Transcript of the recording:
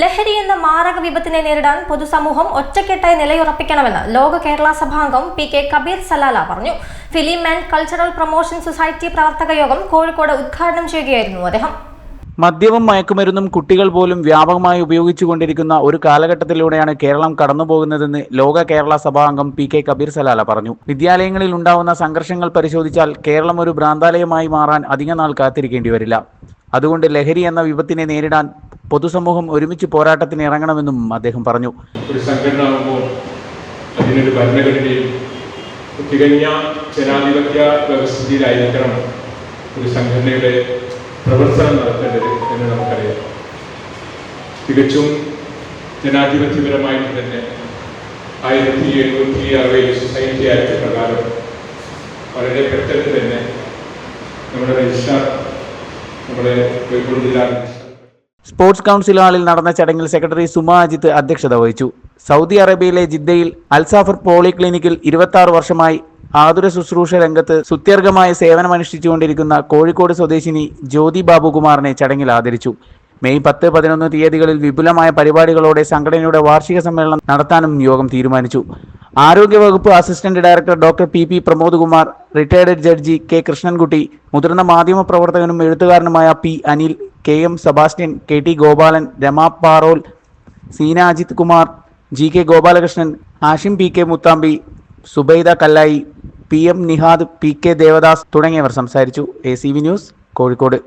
ലഹരി എന്ന മാരക വിപത്തിനെ നേരിടാൻ പൊതുസമൂഹം ഒറ്റക്കെട്ടായി നിലയുറപ്പിക്കണമെന്ന് ലോക കേരള സഭാംഗം പി കെ കബീർ സലാല പറഞ്ഞു. Film and cultural promotion society പ്രവർത്തക യോഗം കോഴിക്കോട് ഉദ്ഘാടനം ചെയ്യുകയായിരുന്നു അദ്ദേഹം. മദ്യവും മയക്കുമരുന്നും കുട്ടികൾ പോലും വ്യാപകമായി ഉപയോഗിച്ചുകൊണ്ടിരിക്കുന്ന ഒരു കാലഘട്ടത്തിലൂടെയാണ് കേരളം കടന്നുപോകുന്നതെന്ന് ലോക കേരള സഭാംഗം പി കെ കബീർ സലാല പറഞ്ഞു. വിദ്യാലയങ്ങളിൽ ഉണ്ടാവുന്ന സംഘർഷങ്ങൾ പരിശോധിച്ചാൽ കേരളം ഒരു ഭ്രാന്താലയമായി മാറാൻ അധിക നാൾ കാത്തിരിക്കേണ്ടി വരില്ല. അതുകൊണ്ട് ലഹരി എന്ന വിപത്തിനെ നേരിടാൻ പൊതുസമൂഹം ഒരുമിച്ച് പോരാട്ടത്തിന് ഇറങ്ങണമെന്നും അദ്ദേഹം പറഞ്ഞു. ഒരു സംഘടന ആകുമ്പോൾ അതിനൊരു ഭരണഘടനയും തികഞ്ഞ ജനാധിപത്യ വ്യവസ്ഥിതിയിലായിരിക്കണം ഒരു സംഘടനയുടെ പ്രവർത്തനം നടത്തേണ്ടത് എന്ന് നമുക്കറിയാം. തികച്ചും ജനാധിപത്യപരമായിട്ട് തന്നെ ആയിരത്തി എഴുന്നൂറ്റി അറുപത് സൊസൈറ്റി ആക്ട് പ്രകാരം വളരെ പെട്ടെന്ന് തന്നെ നമ്മുടെ രജിസ്ട്രാർ നമ്മുടെ കോഴിക്കോട് ജില്ലാ സ്പോർട്സ് കൗൺസിൽ ഹാളിൽ നടന്ന ചടങ്ങിൽ സെക്രട്ടറി സുമ അജിത്ത് അധ്യക്ഷത വഹിച്ചു. സൗദി അറേബ്യയിലെ ജിദ്ദയിൽ അൽസാഫർ പോളിക്ലിനിക്കിൽ ഇരുപത്തി വർഷമായി ആതുര ശുശ്രൂഷ രംഗത്ത് സുത്യർഹമായ സേവനമനുഷ്ഠിച്ചുകൊണ്ടിരിക്കുന്ന കോഴിക്കോട് സ്വദേശിനി ജ്യോതി ബാബുകുമാറിനെ ചടങ്ങിൽ ആദരിച്ചു. മെയ് പത്ത് പതിനൊന്ന് തീയതികളിൽ വിപുലമായ പരിപാടികളോടെ സംഘടനയുടെ വാർഷിക സമ്മേളനം നടത്താനും യോഗം തീരുമാനിച്ചു. ആരോഗ്യവകുപ്പ് assistant director doctor P P Pramod Kumar retired judge K Krishnankutty മുതിർന്ന മാധ്യമ പ്രവർത്തകനും എഴുത്തുകാരനുമായ P Anil K M Sebastian K T Gopalan Rama Parol Seena Ajith Kumar G K Gopalakrishnan Ashim P K Muthambi Zubaida Kallayi P M Nihad P K Devadas തുടങ്ങിയവർ സംസാരിച്ചു. A C V news Kozhikode.